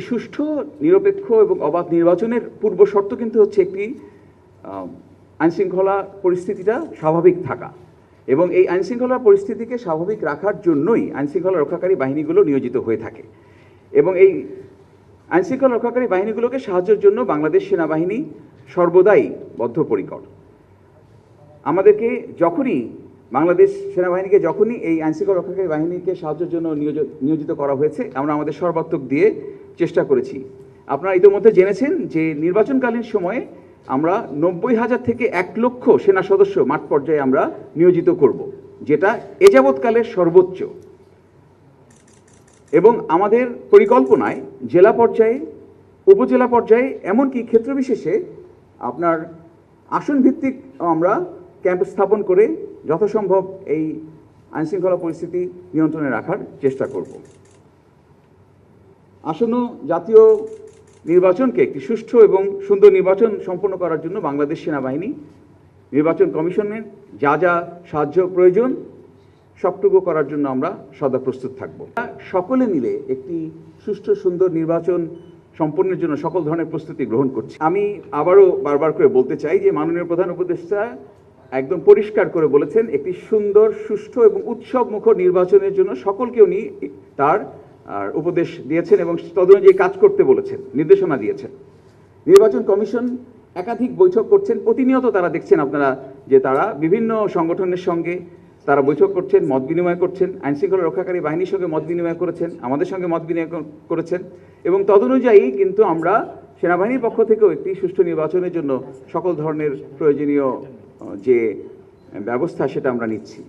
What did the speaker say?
সুষ্ঠু, নিরপেক্ষ এবং অবাধ নির্বাচনের পূর্ব শর্ত কিন্তু হচ্ছে একটি আইনশৃঙ্খলা পরিস্থিতিটা স্বাভাবিক থাকা। এবং এই আইনশৃঙ্খলা পরিস্থিতিকে স্বাভাবিক রাখার জন্যই আইনশৃঙ্খলা রক্ষাকারী বাহিনীগুলো নিয়োজিত হয়ে থাকে। এবং এই আইনশৃঙ্খলা রক্ষাকারী বাহিনীগুলোকে সাহায্যের জন্য বাংলাদেশ সেনাবাহিনী সর্বদাই বদ্ধপরিকর। আমাদেরকে যখনই, বাংলাদেশ সেনাবাহিনীকে যখনই এই আইনশৃঙ্খলা রক্ষাকারী বাহিনীকে সাহায্যের জন্য নিয়োজ- নিয়োজিত করা হয়েছে, আমরা আমাদের সর্বাত্মক দিয়ে চেষ্টা করেছি। আপনারা ইতিমধ্যে জেনেছেন যে নির্বাচনকালীন সময়ে আমরা নব্বই হাজার থেকে এক লক্ষ সেনা সদস্য মাঠ পর্যায়ে আমরা নিয়োজিত করব, যেটা এ যাবৎকালের সর্বোচ্চ। এবং আমাদের পরিকল্পনায় জেলা পর্যায়ে, উপজেলা পর্যায়ে, এমনকি ক্ষেত্রবিশেষে আপনার আসন ভিত্তিক আমরা ক্যাম্প স্থাপন করে যথাসম্ভব এই আইনশৃঙ্খলা পরিস্থিতি নিয়ন্ত্রণে রাখার চেষ্টা করব। আসন্ন জাতীয় নির্বাচনকে একটি সুষ্ঠু এবং সুন্দর নির্বাচন সম্পন্ন করার জন্য বাংলাদেশ সেনাবাহিনী, নির্বাচন কমিশনের যা যা সাহায্য প্রয়োজন, সবটুকু করার জন্য আমরা সদা প্রস্তুত থাকব। সকলে মিলে একটি সুষ্ঠু, সুন্দর নির্বাচন সম্পন্নের জন্য সকল ধরনের প্রস্তুতি গ্রহণ করছি। আমি আবারও বারবার করে বলতে চাই যে মাননীয় প্রধান উপদেষ্টা একদম পরিষ্কার করে বলেছেন, একটি সুন্দর, সুষ্ঠু এবং উৎসব মুখর নির্বাচনের জন্য সকলকে উনি তার আর উপদেশ দিয়েছেন এবং তদনুযায়ী কাজ করতে বলেছেন, নির্দেশনা দিয়েছেন। নির্বাচন কমিশন একাধিক বৈঠক করছেন, প্রতিনিয়ত তারা দেখছেন আপনারা যে তারা বিভিন্ন সংগঠনের সঙ্গে তারা বৈঠক করছেন, মত বিনিময় করছেন, আইনশৃঙ্খলা রক্ষাকারী বাহিনীর সঙ্গে মত বিনিময় করেছেন, আমাদের সঙ্গে মত বিনিময় করেছেন এবং তদনুযায়ী কিন্তু আমরা সেনাবাহিনীর পক্ষ থেকেও একটি সুষ্ঠু নির্বাচনের জন্য সকল ধরনের প্রয়োজনীয় যে ব্যবস্থা সেটা আমরা নিচ্ছি।